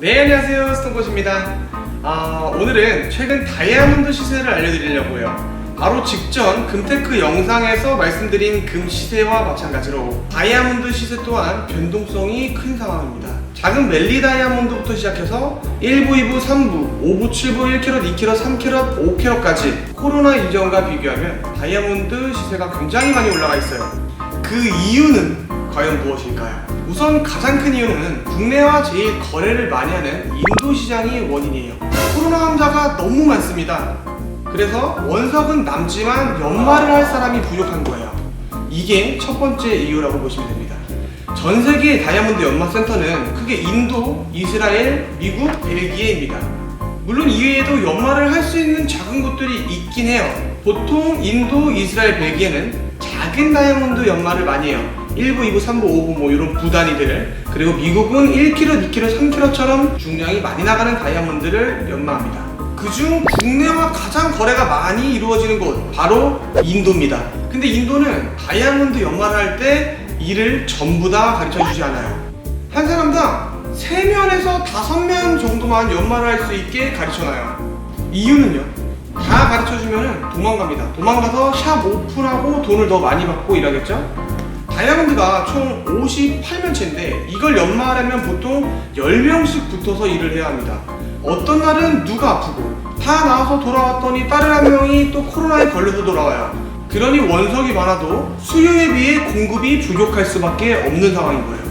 네 안녕하세요. 스톤코시입니다. 아, 오늘은 최근 다이아몬드 시세를 알려드리려고요. 바로 직전 금테크 영상에서 말씀드린 금 시세와 마찬가지로 다이아몬드 시세 또한 변동성이 큰 상황입니다. 작은 멜리 다이아몬드부터 시작해서 1부, 2부, 3부, 5부, 7부, 1캐럿, 2캐럿, 3캐럿, 5캐럿까지 코로나 이전과 비교하면 다이아몬드 시세가 굉장히 많이 올라가 있어요. 그 이유는 과연 무엇일까요? 우선 가장 큰 이유는 국내와 제일 거래를 많이 하는 인도 시장이 원인이에요. 코로나 환자가 너무 많습니다. 그래서 원석은 남지만 연말을 할 사람이 부족한 거예요. 이게 첫 번째 이유라고 보시면 됩니다. 전 세계 다이아몬드 연마 센터는 크게 인도, 이스라엘, 미국, 벨기에입니다. 물론 이외에도 연말을 할수 있는 작은 곳들이 있긴 해요. 보통 인도, 이스라엘, 벨기에는 작은 다이아몬드 연말을 많이 해요. 1부, 2부, 3부, 5부 뭐 이런 부 단위들을 그리고 미국은 1kg, 2kg, 3kg처럼 중량이 많이 나가는 다이아몬드를 연마합니다. 그중 국내와 가장 거래가 많이 이루어지는 곳 바로 인도입니다. 근데 인도는 다이아몬드 연마를 할 때 이를 전부 다 가르쳐 주지 않아요. 한 사람당 3면에서 5면 정도만 연마를 할 수 있게 가르쳐 놔요. 이유는요? 다 가르쳐주면 도망갑니다. 도망가서 샵 오픈하고 돈을 더 많이 받고 일하겠죠? 다이아몬드가 총 58면체인데 이걸 연마하려면 보통 10명씩 붙어서 일을 해야 합니다. 어떤 날은 누가 아프고 다 나와서 돌아왔더니 다른 한 명이 또 코로나에 걸려서 돌아와요. 그러니 원석이 많아도 수요에 비해 공급이 부족할 수밖에 없는 상황인 거예요.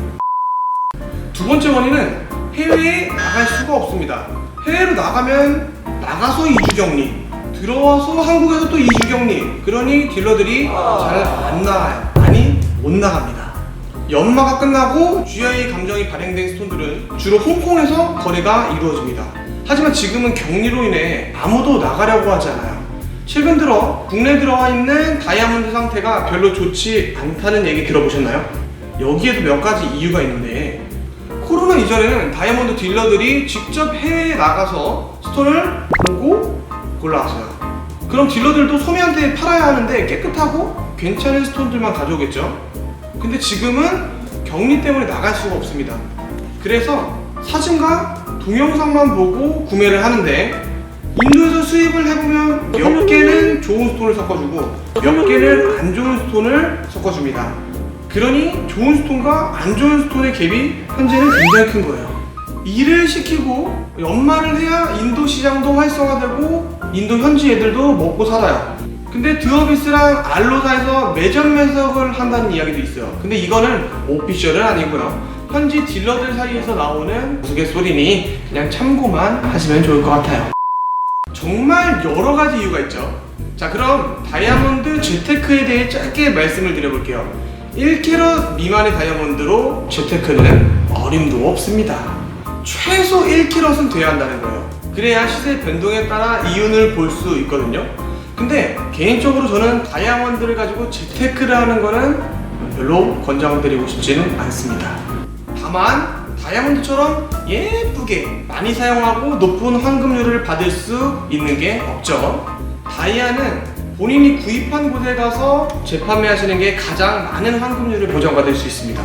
두 번째 원인은 해외에 나갈 수가 없습니다. 해외로 나가면 나가서 2주 격리, 들어와서 한국에서 또 2주 격리. 그러니 딜러들이 잘 안 나와요. 못 나갑니다. 연마가 끝나고 GI 감정이 발행된 스톤들은 주로 홍콩에서 거래가 이루어집니다. 하지만 지금은 격리로 인해 아무도 나가려고 하지 않아요. 최근 들어 국내 들어와 있는 다이아몬드 상태가 별로 좋지 않다는 얘기 들어보셨나요? 여기에도 몇 가지 이유가 있는데 코로나 이전에는 다이아몬드 딜러들이 직접 해외에 나가서 스톤을 보고 골라왔어요. 그럼 딜러들도 소매한테 팔아야 하는데 깨끗하고 괜찮은 스톤들만 가져오겠죠? 근데 지금은 격리 때문에 나갈 수가 없습니다. 그래서 사진과 동영상만 보고 구매를 하는데 인도에서 수입을 해보면 몇 개는 좋은 스톤을 섞어주고 몇 개는 안 좋은 스톤을 섞어줍니다. 그러니 좋은 스톤과 안 좋은 스톤의 갭이 현재는 굉장히 큰 거예요. 일을 시키고 연말을 해야 인도 시장도 활성화되고 인도 현지 애들도 먹고 살아요. 근데 드어비스랑 알로사에서 매점 매석을 한다는 이야기도 있어요. 근데 이거는 오피셜은 아니고요. 현지 딜러들 사이에서 나오는 우스갯소리니 그냥 참고만 하시면 좋을 것 같아요. 정말 여러 가지 이유가 있죠. 자, 그럼 다이아몬드 재테크에 대해 짧게 말씀을 드려볼게요. 1캐럿 미만의 다이아몬드로 재테크는 어림도 없습니다. 최소 1캐럿은 돼야 한다는 거예요. 그래야 시세 변동에 따라 이윤을 볼 수 있거든요. 근데 개인적으로 저는 다이아몬드를 가지고 재테크를 하는 거는 별로 권장드리고 싶지는 않습니다. 다만 다이아몬드처럼 예쁘게 많이 사용하고 높은 환급률을 받을 수 있는 게 없죠. 다이아는 본인이 구입한 곳에 가서 재판매하시는 게 가장 많은 환급률을 보장받을 수 있습니다.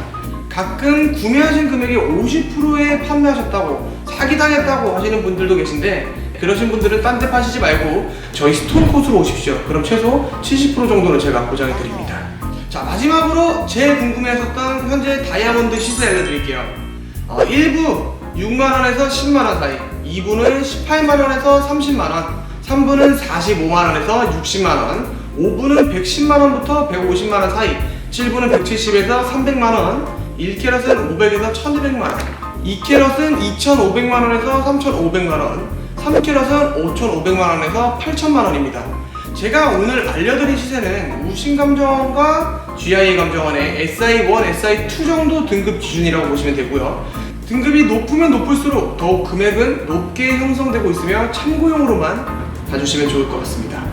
가끔 구매하신 금액의 50%에 판매하셨다고 사기당했다고 하시는 분들도 계신데 그러신 분들은 딴 데 파시지 말고 저희 스톤코스로 오십시오. 그럼 최소 70% 정도는 제가 보장해 드립니다. 자 마지막으로 제일 궁금해하셨던 현재 다이아몬드 시세 알려드릴게요. 어, 1부 6만원에서 10만원 사이 2부는 18만원에서 30만원 3부는 45만원에서 60만원 5부는 110만원부터 150만원 사이 7부는 170에서 300만원 1캐럿은 500에서 1200만원 2캐럿은 2500만원에서 3500만원 3캐럿은 5500만원에서 8000만원입니다 제가 오늘 알려드린 시세는 우신감정원과 GIA 감정원의 SI1, SI2 정도 등급 기준이라고 보시면 되고요. 등급이 높으면 높을수록 더욱 금액은 높게 형성되고 있으며 참고용으로만 봐주시면 좋을 것 같습니다.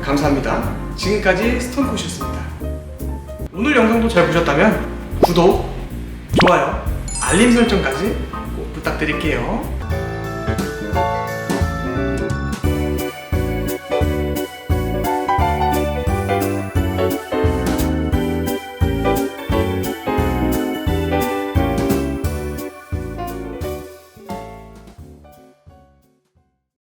감사합니다. 지금까지 스톤코시였습니다. 오늘 영상도 잘 보셨다면 구독, 좋아요, 알림 설정까지 꼭 부탁드릴게요.